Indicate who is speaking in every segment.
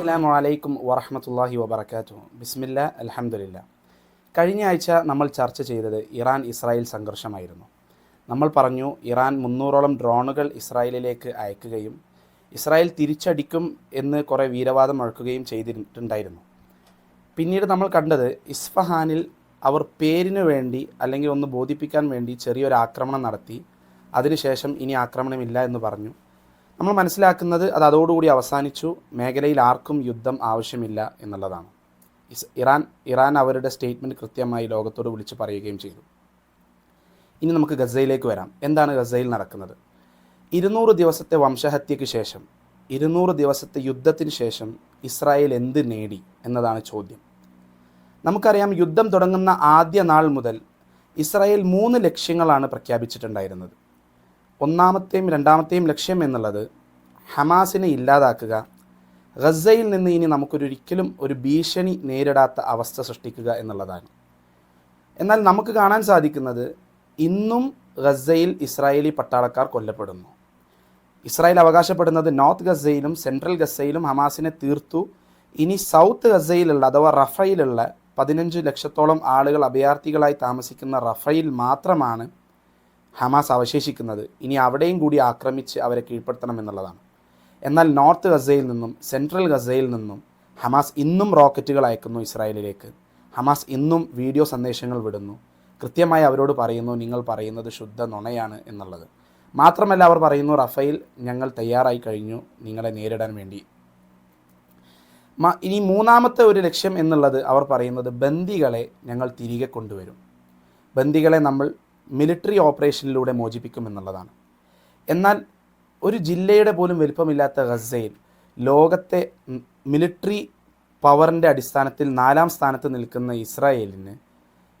Speaker 1: അസ്സലാമു വലൈക്കും വറഹമത്തല്ലാഹി വബർക്കാത്തു ബിസ്മില്ല അലഹമില്ല കഴിഞ്ഞ ആഴ്ച നമ്മൾ ചർച്ച ചെയ്തത് ഇറാൻ ഇസ്രായേൽ സംഘർഷമായിരുന്നു. നമ്മൾ പറഞ്ഞു ഇറാൻ മുന്നൂറോളം ഡ്രോണുകൾ ഇസ്രായേലിലേക്ക് അയക്കുകയും ഇസ്രായേൽ തിരിച്ചടിക്കും എന്ന് കുറേ വീരവാദം മുഴക്കുകയും ചെയ്തിട്ടുണ്ടായിരുന്നു. പിന്നീട് നമ്മൾ കണ്ടത് ഇസ്ഫഹാനിൽ അവർ പേരിന് വേണ്ടി അല്ലെങ്കിൽ ഒന്ന് ബോധിപ്പിക്കാൻ വേണ്ടി ചെറിയൊരു ആക്രമണം നടത്തി. അതിനുശേഷം ഇനി ആക്രമണമില്ല എന്ന് പറഞ്ഞു. നമ്മൾ മനസ്സിലാക്കുന്നത് അത് അതോടുകൂടി അവസാനിച്ചു. മേഖലയിൽ ആർക്കും യുദ്ധം ആവശ്യമില്ല എന്നുള്ളതാണ്. ഇറാൻ ഇറാൻ അവരുടെ സ്റ്റേറ്റ്മെന്റ് കൃത്യമായി ലോകത്തോട് വിളിച്ച് പറയുകയും ചെയ്തു. ഇനി നമുക്ക് ഗസയിലേക്ക് വരാം. എന്താണ് ഗസയിൽ നടക്കുന്നത്? ഇരുന്നൂറ് ദിവസത്തെ വംശഹത്യയ്ക്ക് ശേഷം ഇരുന്നൂറ് ദിവസത്തെ യുദ്ധത്തിന് ശേഷം ഇസ്രായേൽ എന്ത് നേടി എന്നതാണ് ചോദ്യം. നമുക്കറിയാം യുദ്ധം തുടങ്ങുന്ന ആദ്യ നാൾ മുതൽ ഇസ്രായേൽ മൂന്ന് ലക്ഷ്യങ്ങളാണ് പ്രഖ്യാപിച്ചിട്ടുണ്ടായിരുന്നത്. ഒന്നാമത്തെയും രണ്ടാമത്തെയും ലക്ഷ്യം എന്നുള്ളത് ഹമാസിനെ ഇല്ലാതാക്കുക ഗസയിൽ നിന്ന് ഇനി നമുക്കൊരൊരിക്കലും ഒരു ഭീഷണി നേരിടാത്ത അവസ്ഥ സൃഷ്ടിക്കുക എന്നുള്ളതാണ്. എന്നാൽ നമുക്ക് കാണാൻ സാധിക്കുന്നത് ഇന്നും ഗസയിൽ ഇസ്രായേലി പട്ടാളക്കാർ കൊല്ലപ്പെടുന്നു. ഇസ്രായേൽ അവകാശപ്പെടുന്നത് നോർത്ത് ഗസയിലും സെൻട്രൽ ഗസയിലും ഹമാസിനെ തീർത്തു. ഇനി സൗത്ത് ഗസയിലുള്ള അഥവാ റഫയിലുള്ള പതിനഞ്ച് ലക്ഷത്തോളം ആളുകൾ അഭയാർത്ഥികളായി താമസിക്കുന്ന റഫയിൽ മാത്രമാണ് ഹമാസ് അവശേഷിക്കുന്നത് ഇനി അവിടെയും കൂടി ആക്രമിച്ച് അവരെ കീഴ്പ്പെടുത്തണം എന്നുള്ളതാണ്. എന്നാൽ നോർത്ത് ഗസയിൽ നിന്നും സെൻട്രൽ ഗസയിൽ നിന്നും ഹമാസ് ഇന്നും റോക്കറ്റുകൾ അയക്കുന്നു ഇസ്രായേലിലേക്ക്. ഹമാസ് ഇന്നും വീഡിയോ സന്ദേശങ്ങൾ വിടുന്നു. കൃത്യമായി അവരോട് പറയുന്നു നിങ്ങൾ പറയുന്നത് ശുദ്ധ നുണയാണ് എന്നുള്ളത്. മാത്രമല്ല അവർ പറയുന്നു റഫേൽ ഞങ്ങൾ തയ്യാറായി കഴിഞ്ഞു. നിങ്ങളെ നേരിടാൻ വേണ്ടി. ഇനി മൂന്നാമത്തെ ഒരു ലക്ഷ്യം എന്നുള്ളത് അവർ പറയുന്നത് ബന്ദികളെ ഞങ്ങൾ തിരികെ കൊണ്ടുവരും. ബന്ദികളെ നമ്മൾ മിലിറ്ററി ഓപ്പറേഷനിലൂടെ മോചിപ്പിക്കുമെന്നുള്ളതാണ്. എന്നാൽ ഒരു ജില്ലയുടെ പോലും വലിപ്പമില്ലാത്ത ഗസയിൽ ലോകത്തെ മിലിറ്ററി പവറിന്റെ അടിസ്ഥാനത്തിൽ നാലാം സ്ഥാനത്ത് നിൽക്കുന്ന ഇസ്രായേലിന്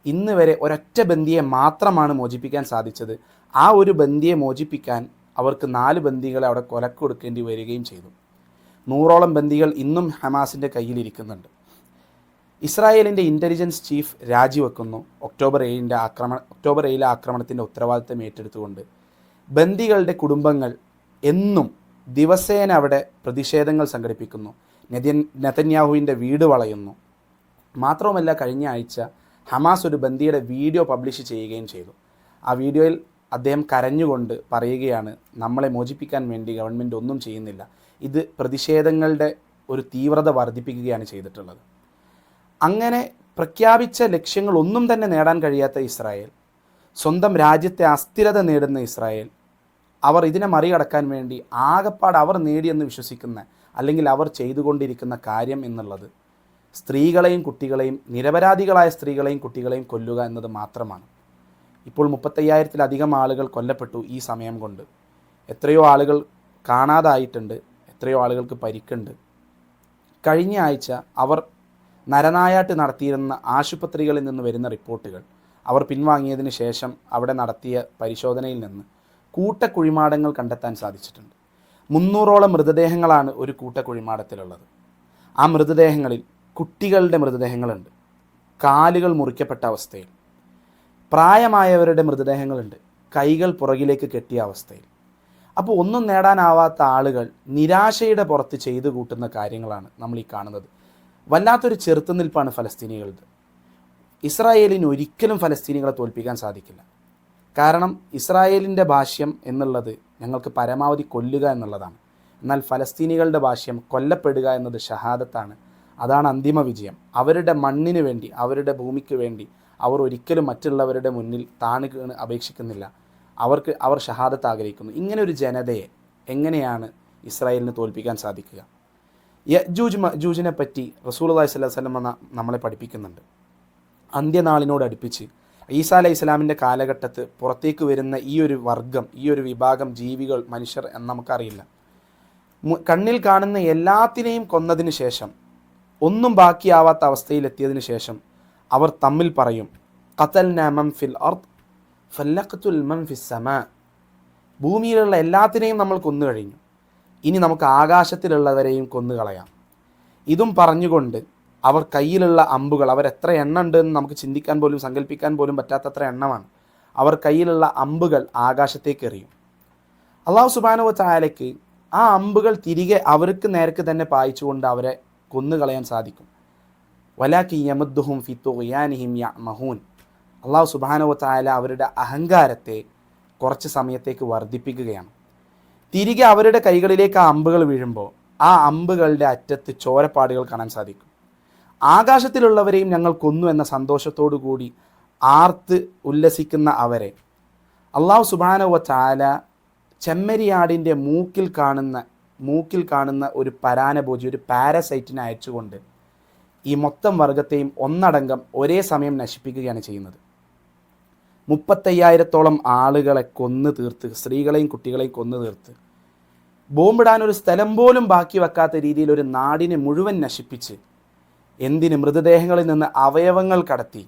Speaker 1: ഇന്ന് വരെ ഒരൊറ്റ ബന്ദിയെ മാത്രമാണ് മോചിപ്പിക്കാൻ സാധിച്ചത്. ആ ഒരു ബന്ദിയെ മോചിപ്പിക്കാൻ അവർക്ക് നാല് ബന്ദികളെ അവിടെ കൊലക്കൊടുക്കേണ്ടി വരികയും ചെയ്തു. നൂറോളം ബന്ദികൾ ഇന്നും ഹമാസിന്റെ കയ്യിലിരിക്കുന്നുണ്ട്. ഇസ്രായേലിന്റെ ഇന്റലിജൻസ് ചീഫ് രാജിവെക്കുന്നു. ഒക്ടോബർ ഏഴിന്റെ ആക്രമണ ഒക്ടോബർ ഏഴിലെ ആക്രമണത്തിന്റെ ഉത്തരവാദിത്തം ഏറ്റെടുത്തുകൊണ്ട് ബന്ദികളുടെ കുടുംബങ്ങൾ എന്നും ദിവസേന അവിടെ പ്രതിഷേധങ്ങൾ സംഘടിപ്പിക്കുന്നു. നെതൻ നെതന്യാഹുവിന്റെ വീട് വളയുന്നു. മാത്രവുമല്ല കഴിഞ്ഞ ആഴ്ച ഹമാസ് ഒരു ബന്ദിയുടെ വീഡിയോ പബ്ലിഷ് ചെയ്യുകയും ചെയ്തു. ആ വീഡിയോയിൽ അദ്ദേഹം കരഞ്ഞുകൊണ്ട് പറയുകയാണ് നമ്മളെ മോചിപ്പിക്കാൻ വേണ്ടി ഗവൺമെന്റ് ഒന്നും ചെയ്യുന്നില്ല. ഇത് പ്രതിഷേധങ്ങളുടെ ഒരു തീവ്രത വർദ്ധിപ്പിക്കുകയാണ് ചെയ്തിട്ടുള്ളത്. അങ്ങനെ പ്രഖ്യാപിച്ച ലക്ഷ്യങ്ങളൊന്നും തന്നെ നേടാൻ കഴിയാത്ത ഇസ്രായേൽ സ്വന്തം രാജ്യത്തെ അസ്ഥിരത നേടുന്ന ഇസ്രായേൽ അവർ ഇതിനെ മറികടക്കാൻ വേണ്ടി ആകപ്പാട് അവർ നേടിയെന്ന് വിശ്വസിക്കുന്ന അല്ലെങ്കിൽ അവർ ചെയ്തുകൊണ്ടിരിക്കുന്ന കാര്യം എന്നുള്ളത് സ്ത്രീകളെയും കുട്ടികളെയും നിരപരാധികളായ സ്ത്രീകളെയും കുട്ടികളെയും കൊല്ലുക എന്നത് മാത്രമാണ്. ഇപ്പോൾ മുപ്പത്തയ്യായിരത്തിലധികം ആളുകൾ കൊല്ലപ്പെട്ടു ഈ സമയം കൊണ്ട്. എത്രയോ ആളുകൾ കാണാതായിട്ടുണ്ട് എത്രയോ ആളുകൾക്ക് പരിക്കുണ്ട്. കഴിഞ്ഞ ആഴ്ച അവർ നരനായാട്ട് നടത്തിയിരുന്ന ആശുപത്രികളിൽ നിന്ന് വരുന്ന റിപ്പോർട്ടുകൾ അവർ പിൻവാങ്ങിയതിന് ശേഷം അവിടെ നടത്തിയ പരിശോധനയിൽ നിന്ന് കൂട്ടക്കുഴിമാടങ്ങൾ കണ്ടെത്താൻ സാധിച്ചിട്ടുണ്ട്. മുന്നൂറോളം മൃതദേഹങ്ങളാണ് ഒരു കൂട്ടക്കുഴിമാടത്തിലുള്ളത്. ആ മൃതദേഹങ്ങളിൽ കുട്ടികളുടെ മൃതദേഹങ്ങളുണ്ട്. കാലുകൾ മുറിക്കപ്പെട്ട അവസ്ഥയിൽ. പ്രായമായവരുടെ മൃതദേഹങ്ങളുണ്ട്. കൈകൾ പുറകിലേക്ക് കെട്ടിയ അവസ്ഥയിൽ. അപ്പോൾ ഒന്നും നേടാനാവാത്ത ആളുകൾ നിരാശയുടെ പുറത്ത് ചെയ്തു കൂട്ടുന്ന കാര്യങ്ങളാണ് നമ്മൾ ഈ കാണുന്നത്. വല്ലാത്തൊരു ചെറുത്തുനിൽപ്പാണ് ഫലസ്തീനികളുടെ. ഇസ്രായേലിന് ഒരിക്കലും ഫലസ്തീനികളെ തോൽപ്പിക്കാൻ സാധിക്കില്ല. കാരണം ഇസ്രായേലിന്റെ ഭാഷ്യം എന്നുള്ളത് ഞങ്ങൾക്ക് പരമാവധി കൊല്ലുക എന്നുള്ളതാണ്. എന്നാൽ ഫലസ്തീനികളുടെ ഭാഷ്യം കൊല്ലപ്പെടുക എന്നത് ഷഹാദത്താണ്. അതാണ് അന്തിമ വിജയം. അവരുടെ മണ്ണിന് വേണ്ടി അവരുടെ ഭൂമിക്ക് വേണ്ടി അവർ ഒരിക്കലും മറ്റുള്ളവരുടെ മുന്നിൽ താണു അപേക്ഷിക്കുന്നില്ല. അവർക്ക് അവർ ഷഹാദത്ത് ആഗ്രഹിക്കുന്നു. ഇങ്ങനെ ഒരു ജനതയെ എങ്ങനെയാണ് ഇസ്രായേലിന് തോൽപ്പിക്കാൻ സാധിക്കുക? യജൂജ് മജൂജിനെ പറ്റി റസൂൽ അള്ളഹി സ്വല്ലം വസല്ലം നമ്മളെ പഠിപ്പിക്കുന്നുണ്ട്. അന്ത്യനാളിനോട് അടുപ്പിച്ച് ഈസാ അലൈഹി ഇസ്ലാമിന്റെ കാലഘട്ടത്ത് പുറത്തേക്ക് വരുന്ന ഈ ഒരു വർഗം ഈ ഒരു വിഭാഗം ജീവികൾ മനുഷ്യർ എന്ന് നമുക്കറിയില്ല. കണ്ണിൽ കാണുന്ന എല്ലാത്തിനെയും കൊന്നതിന് ശേഷം ഒന്നും ബാക്കിയാവാത്ത അവസ്ഥയിലെത്തിയതിന് ശേഷം അവർ തമ്മിൽ പറയും ഖത്തൽ ഫിൽ അർത്ത് ഫല്ലഖത്തുൽ മം ഫിസ് സമാ. ഭൂമിയിലുള്ള എല്ലാത്തിനെയും നമ്മൾ കൊന്നു കഴിഞ്ഞു. ഇനി നമുക്ക് ആകാശത്തിലുള്ളവരെയും കൊന്നുകളയാം. ഇതും പറഞ്ഞുകൊണ്ട് അവർ കയ്യിലുള്ള അമ്പുകൾ അവർ എത്ര എണ്ണ ഉണ്ട് എന്ന് നമുക്ക് ചിന്തിക്കാൻ പോലും സങ്കല്പിക്കാൻ പോലും പറ്റാത്തത്ര എണ്ണമാണ്. അവർ കയ്യിലുള്ള അമ്പുകൾ ആകാശത്തേക്ക് എറിയും. അള്ളാഹു സുബാനുവ ചായാലയ്ക്ക് ആ അമ്പുകൾ തിരികെ അവർക്ക് നേരക്ക് തന്നെ പായിച്ചുകൊണ്ട് അവരെ കൊന്നുകളയാൻ സാധിക്കും. വലാക്കി യമദ്ദുഹും ഫി യ മഹൂൻ അള്ളാഹു സുബാനവ തായാല അവരുടെ അഹങ്കാരത്തെ കുറച്ച് സമയത്തേക്ക് വർദ്ധിപ്പിക്കുകയാണ്. തിരികെ അവരുടെ കൈകളിലേക്ക് ആ അമ്പുകൾ വീഴുമ്പോൾ ആ അമ്പുകളുടെ അറ്റത്ത് ചോരപ്പാടുകൾ കാണാൻ സാധിക്കും. ആകാശത്തിലുള്ളവരെയും ഞങ്ങൾ കൊന്നു എന്ന സന്തോഷത്തോടു കൂടി ആർത്ത് ഉല്ലസിക്കുന്ന അവരെ. അള്ളാഹു സുബാനവ ചാല ചെമ്മരിയാടിന്റെ മൂക്കിൽ കാണുന്ന മൂക്കിൽ കാണുന്ന ഒരു പരാനഭോജി ഒരു പാരസൈറ്റിനെ അയച്ചുകൊണ്ട് ഈ മൊത്തം വർഗത്തെയും ഒന്നടങ്കം ഒരേ സമയം നശിപ്പിക്കുകയാണ് ചെയ്യുന്നത്. മുപ്പത്തയ്യായിരത്തോളം ആളുകളെ കൊന്നു തീർത്ത് സ്ത്രീകളെയും കുട്ടികളെയും കൊന്നു തീർത്ത്. ബോംബിടാൻ ഒരു സ്ഥലം പോലും ബാക്കി വെക്കാത്ത രീതിയിൽ ഒരു നാടിനെ മുഴുവൻ നശിപ്പിച്ച് എന്തിന് മൃതദേഹങ്ങളിൽ നിന്ന് അവയവങ്ങൾ കടത്തി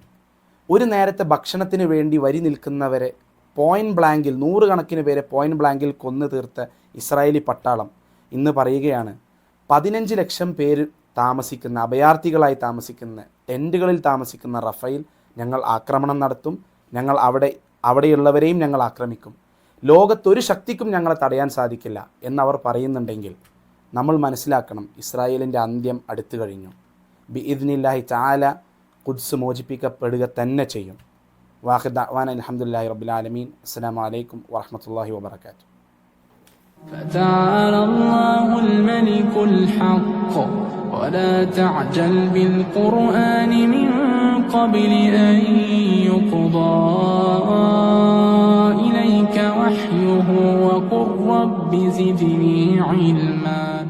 Speaker 1: ഒരു നേരത്തെ ഭക്ഷണത്തിന് വേണ്ടി വരി നിൽക്കുന്നവരെ പോയിന്റ് ബ്ലാങ്കിൽ നൂറുകണക്കിന് പേരെ പോയിന്റ് ബ്ലാങ്കിൽ കൊന്നു തീർത്ത ഇസ്രായേലി പട്ടാളം. ഇന്ന് പറയുകയാണ് പതിനഞ്ച് ലക്ഷം പേര് താമസിക്കുന്ന അഭയാർത്ഥികളായി താമസിക്കുന്ന ടെന്റുകളിൽ താമസിക്കുന്ന റഫയിൽ ഞങ്ങൾ ആക്രമണം നടത്തും ഞങ്ങൾ അവിടെ അവിടെയുള്ളവരെയും ഞങ്ങൾ ആക്രമിക്കും ലോകത്തൊരു ശക്തിക്കും ഞങ്ങളെ തടയാൻ സാധിക്കില്ല എന്നവർ പറയുന്നുണ്ടെങ്കിൽ നമ്മൾ മനസ്സിലാക്കണം ഇസ്രായേലിൻ്റെ അന്ത്യം അടുത്തു കഴിഞ്ഞു ബി ഇതിനില്ലാഹി ചാല കുദ്സ് മോചിപ്പിക്കപ്പെടുക തന്നെ ചെയ്യും വാഹിദ് അഹ്വാൻ അലഹമുല്ലാ റബുലാലമീൻ അസ്സാം വലൈക്കും വാഹമത്തല്ലാഹി വാബർക്കാത്തു
Speaker 2: فتعالى الله الملك الحق ولا تعجل بالقرآن من قبل أن يقضى إليك وحيه وقل رب زدني علما.